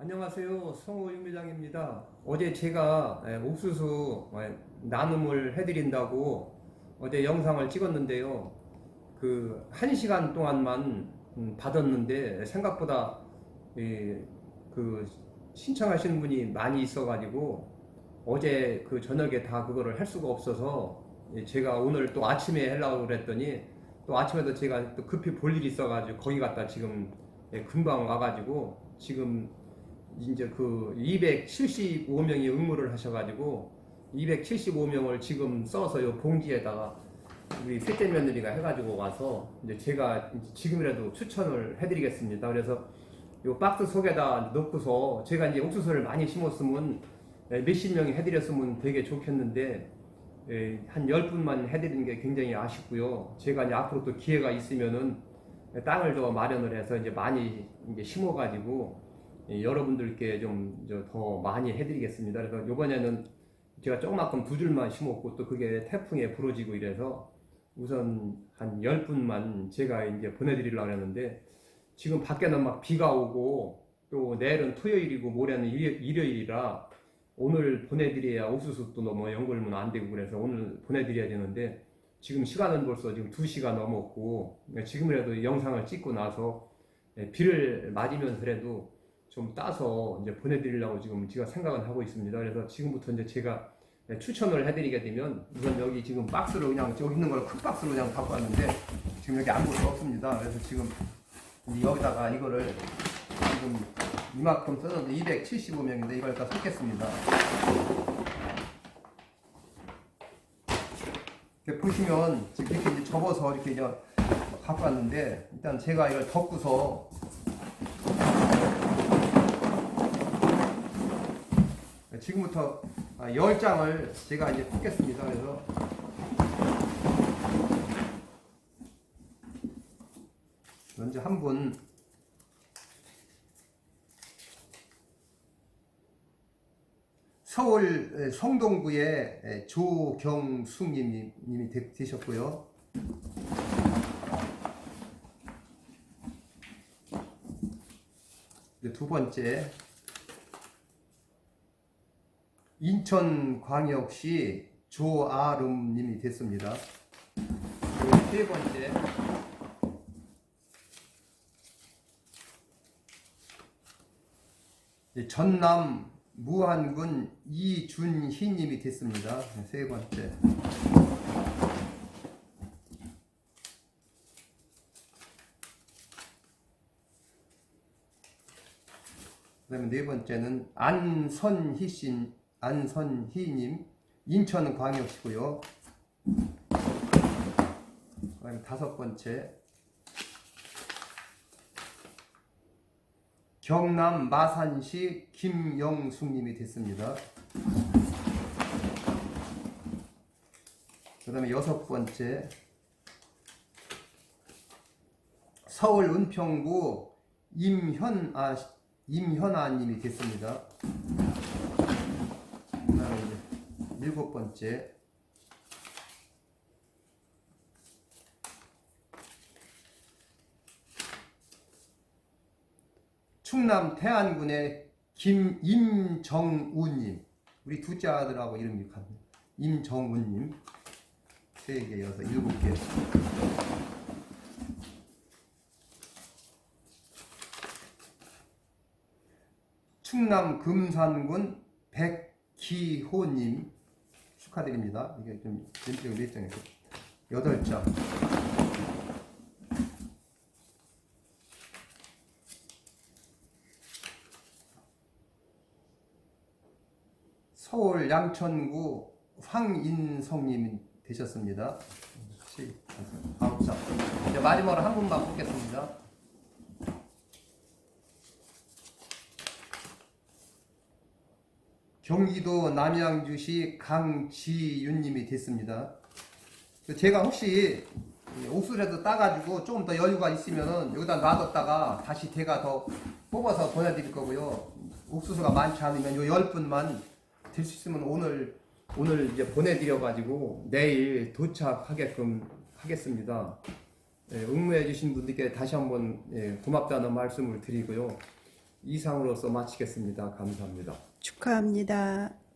안녕하세요. 성우 윤미장입니다. 어제 제가 예, 옥수수 예, 나눔을 해드린다고 어제 영상을 찍었는데요. 그, 한 시간 동안만 음, 받았는데 생각보다 예, 그 신청하시는 분이 많이 있어가지고 어제 그 저녁에 다 그거를 할 수가 없어서 예, 제가 오늘 또 아침에 하려고 그랬더니 또 아침에도 제가 또 급히 볼 일이 있어가지고 거기 갔다 지금 예, 금방 와가지고 지금 이제 그 275명이 응모를 하셔가지고 275명을 지금 써서 요 봉지에다가 우리 셋째 며느리가 해가지고 와서 이제 제가 지금이라도 추천을 해드리겠습니다. 그래서 요 박스 속에다 넣고서 제가 이제 옥수수를 많이 심었으면 예, 몇십 명이 해드렸으면 되게 좋겠는데 예, 한 10분만 해드리는 게 굉장히 아쉽고요. 제가 이제 앞으로 또 기회가 있으면은 땅을 더 마련을 해서 이제 많이 이제 심어가지고 예, 여러분들께 좀 더 많이 해드리겠습니다. 그래서 이번에는 제가 조그만큼 두 줄만 심었고 또 그게 태풍에 부러지고 이래서 우선 한 10분만 제가 이제 보내드리려고 했는데 지금 밖에는 막 비가 오고 또 내일은 토요일이고 모레는 일- 일요일이라 오늘 보내드려야 옥수수 또 너무 연골면 안 되고 그래서 오늘 보내드려야 되는데 지금 시간은 벌써 지금 2시가 넘었고 지금이라도 영상을 찍고 나서 예, 비를 맞으면서라도 좀 따서 이제 보내드리려고 지금 제가 생각은 하고 있습니다. 그래서 지금부터 이제 제가 네, 추천을 해드리게 되면 우선 여기 지금 박스로 그냥 여기 있는 걸 큰 박스로 그냥 갖고 왔는데 지금 여기 아무것도 없습니다. 그래서 지금 여기다가 이거를 지금 이만큼 써서 275명인데 이걸 다 섞겠습니다. 이렇게 보시면 지금 이렇게 이제 접어서 이렇게 이제 갖고 왔는데 일단 제가 이걸 덮고서 지금부터 10장을 제가 이제 뜯겠습니다. 그래서 먼저 한 분 서울 성동구의 조경숙님이 되셨고요. 두 번째 인천광역시 조아름님이 됐습니다. 세 번째 이제 전남 무안군 이준희님이 됐습니다. 세 번째 그 다음에 네 번째는 안선희 씨, 안선희님 인천광역시고요. 그다음에 다섯 번째 경남 마산시 김영숙님이 됐습니다. 그 다음에 여섯 번째 서울 은평구 임현아 임현아님이 됐습니다. 그다음에 이제 일곱 번째. 충남 태안군의 김임정우님. 우리 둘째 아들하고 이름이 같네 임정우님. 세 개, 여섯, 일곱 개. 충남 금산군 백 기호님 축하드립니다. 이게 좀 왼쪽에 몇 장이죠? 여덟 장. 서울 양천구 황인성님이 되셨습니다. 시, 다섯, 아홉 장. 이제 마지막으로 한 분만 뽑겠습니다. 경기도 남양주시 강지윤님이 됐습니다. 제가 혹시 옥수수라도 따가지고 조금 더 여유가 있으면은 여기다 놔뒀다가 다시 제가 더 뽑아서 보내드릴 거고요. 옥수수가 많지 않으면 요 10분만 될 수 있으면 오늘 오늘 이제 보내드려가지고 내일 도착하게끔 하겠습니다. 예, 응모해 주신 분들께 다시 한번 예, 고맙다는 말씀을 드리고요. 이상으로서 마치겠습니다. 감사합니다. 축하합니다.